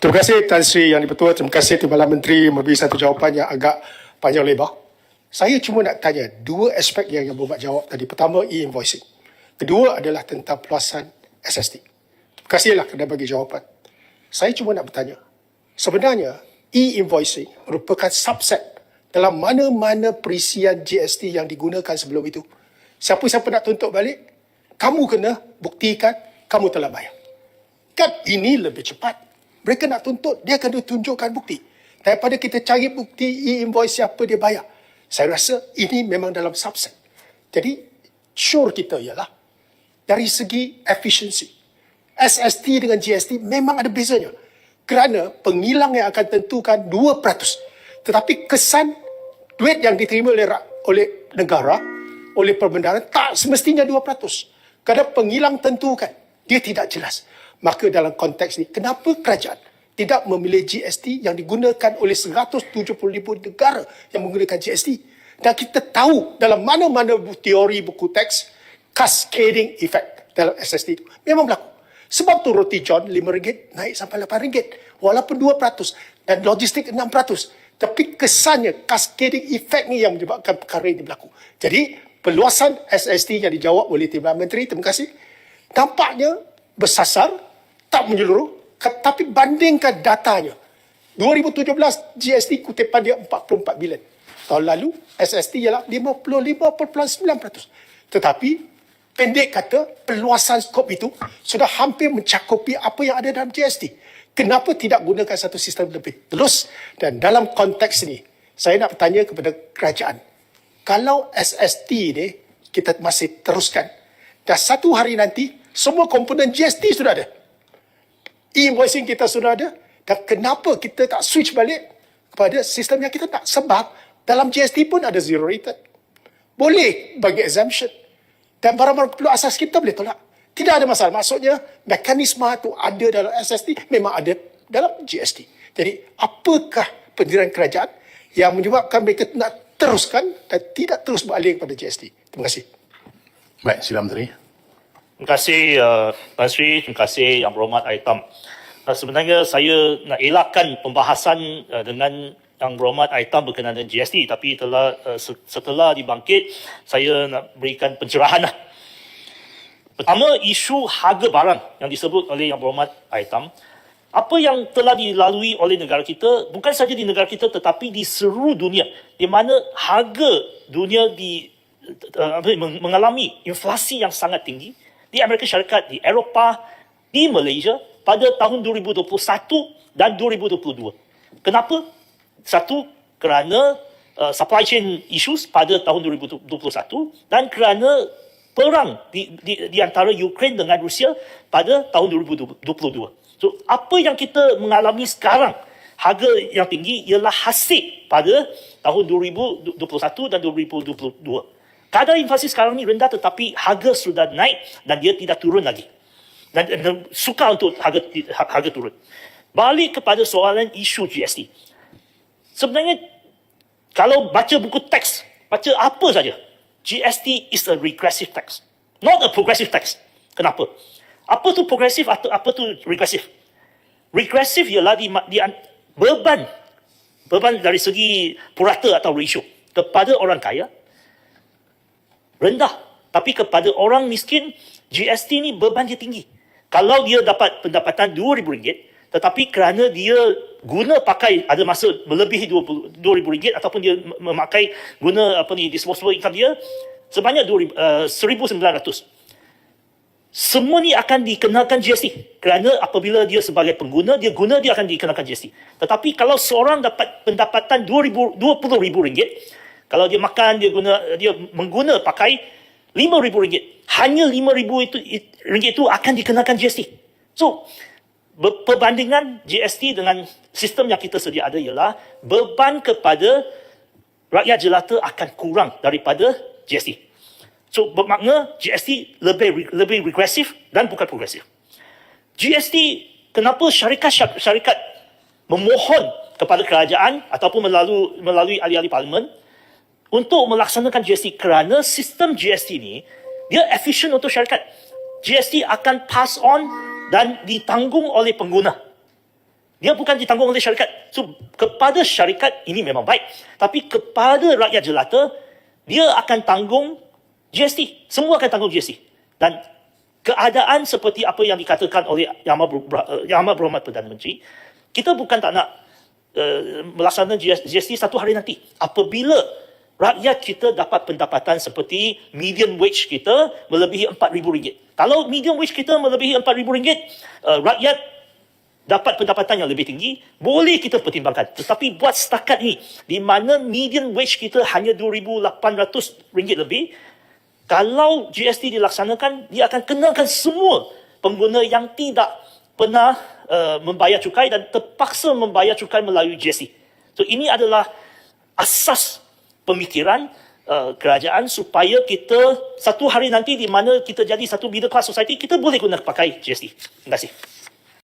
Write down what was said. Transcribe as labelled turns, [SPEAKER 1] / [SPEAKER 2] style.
[SPEAKER 1] Terima kasih Tan Sri Yang Dipertua. Terima kasih Timbalan Menteri memberi satu jawapan yang agak panjang lebar. Saya cuma nak tanya dua aspek yang yang Berhormat jawab tadi. Pertama, e-invoicing. Kedua adalah tentang peluasan SST. Terima kasihlah kerana bagi jawapan. Saya cuma nak bertanya. Sebenarnya, e-invoicing merupakan subset dalam mana-mana perisian GST yang digunakan sebelum itu. Siapa-siapa nak tuntut balik, kamu kena buktikan kamu telah bayar. Kan ini lebih cepat. Mereka nak tuntut, dia akan tunjukkan bukti. Daripada kita cari bukti e-invoice siapa dia bayar. Saya rasa ini memang dalam subset. Jadi, sure kita ialah dari segi efisiensi. SST dengan GST memang ada bezanya. Kerana pengilang yang akan tentukan 2%. Tetapi kesan duit yang diterima oleh, oleh negara, oleh perbendaharaan, tak semestinya 2%. Kerana pengilang tentukan, dia tidak jelas. Maka dalam konteks ini, kenapa kerajaan tidak memilih GST yang digunakan oleh 170 ribu negara yang menggunakan GST? Dan kita tahu dalam mana-mana teori buku teks, cascading effect dalam SST itu memang berlaku. Sebab tu roti john RM5 naik sampai RM8 walaupun 2% dan logistik 6%. Tapi kesannya cascading effect ni yang menyebabkan perkara ini berlaku. Jadi peluasan SST yang dijawab oleh Timbalan Menteri, terima kasih. Nampaknya bersasar, tak menyeluruh, tapi bandingkan datanya. 2017 GST kutipan dia 44 bilion. Tahun lalu SST ialah 55.9%. Tetapi pendek kata peluasan skop itu sudah hampir mencakupi apa yang ada dalam GST. Kenapa tidak gunakan satu sistem lebih terus dan dalam konteks ini saya nak bertanya kepada kerajaan. Kalau SST ni kita masih teruskan dah satu hari nanti semua komponen GST sudah ada. E-invoicing kita sudah ada dan kenapa kita tak switch balik kepada sistem yang kita tak sebab dalam GST pun ada zero rated. Boleh bagi exemption. Dan barang-barang perlu asas kita boleh tolak. Tidak ada masalah. Maksudnya mekanisme itu ada dalam SST memang ada dalam GST jadi apakah pendirian kerajaan yang menyebabkan mereka nak teruskan dan tidak terus beralih kepada GST terima kasih.
[SPEAKER 2] Baik, sila Menteri.
[SPEAKER 3] Terima kasih uh, Tan Sri, terima kasih Yang Berhormat Aitam. Uh, sebenarnya saya nak elakkan pembahasan uh, dengan Yang Berhormat Aitam berkenaan dengan GST tapi telah uh, se- setelah dibangkit saya nak berikan pencerahan lah. Pertama, isu harga barang yang disebut oleh Yang Berhormat Aitam. Apa yang telah dilalui oleh negara kita, bukan saja di negara kita tetapi di seluruh dunia, di mana harga dunia di uh, mengalami inflasi yang sangat tinggi di Amerika Syarikat, di Eropah, di Malaysia pada tahun 2021 dan 2022. Kenapa? Satu, kerana uh, supply chain issues pada tahun 2021 dan kerana perang di, di, di antara Ukraine dengan Rusia pada tahun 2022. So, apa yang kita mengalami sekarang, harga yang tinggi ialah hasil pada tahun 2021 dan 2022. Kadar inflasi sekarang ni rendah tetapi harga sudah naik dan dia tidak turun lagi. Dan, dan suka untuk harga harga turun. Balik kepada soalan isu GST. Sebenarnya kalau baca buku teks, baca apa saja, GST is a regressive tax, not a progressive tax. Kenapa? Apa tu progresif atau apa tu regresif? Regresif ialah di, di beban beban dari segi purata atau ratio kepada orang kaya rendah. Tapi kepada orang miskin, GST ni beban dia tinggi. Kalau dia dapat pendapatan RM2,000, tetapi kerana dia guna pakai ada masa melebihi RM2,000 ataupun dia mem- memakai guna apa ni disposable income dia sebanyak 2,000, uh, 1,900. Semua ni akan dikenakan GST kerana apabila dia sebagai pengguna dia guna dia akan dikenakan GST. Tetapi kalau seorang dapat pendapatan 2000 RM20,000 ringgit, kalau dia makan dia guna dia mengguna pakai RM5,000 ringgit, hanya RM5,000 itu it- ringgit itu akan dikenakan GST. So perbandingan GST dengan sistem yang kita sedia ada ialah beban kepada rakyat jelata akan kurang daripada GST. So bermakna GST lebih lebih regresif dan bukan progresif. GST kenapa syarikat syarikat memohon kepada kerajaan ataupun melalui melalui ahli-ahli parlimen untuk melaksanakan GST kerana sistem GST ni dia efisien untuk syarikat. GST akan pass on dan ditanggung oleh pengguna. Dia bukan ditanggung oleh syarikat. So, kepada syarikat ini memang baik. Tapi kepada rakyat jelata, dia akan tanggung GST. Semua akan tanggung GST. Dan keadaan seperti apa yang dikatakan oleh Yang Amat Berhormat Perdana Menteri, kita bukan tak nak uh, melaksanakan GST satu hari nanti. Apabila rakyat kita dapat pendapatan seperti median wage kita melebihi RM4,000. Kalau median wage kita melebihi RM4,000, uh, rakyat dapat pendapatan yang lebih tinggi, boleh kita pertimbangkan. Tetapi buat setakat ni, di mana median wage kita hanya RM2,800 lebih, kalau GST dilaksanakan, dia akan kenakan semua pengguna yang tidak pernah uh, membayar cukai dan terpaksa membayar cukai melalui GST. So ini adalah asas pemikiran uh, kerajaan supaya kita satu hari nanti di mana kita jadi satu middle class society, kita boleh guna pakai GST. Terima kasih.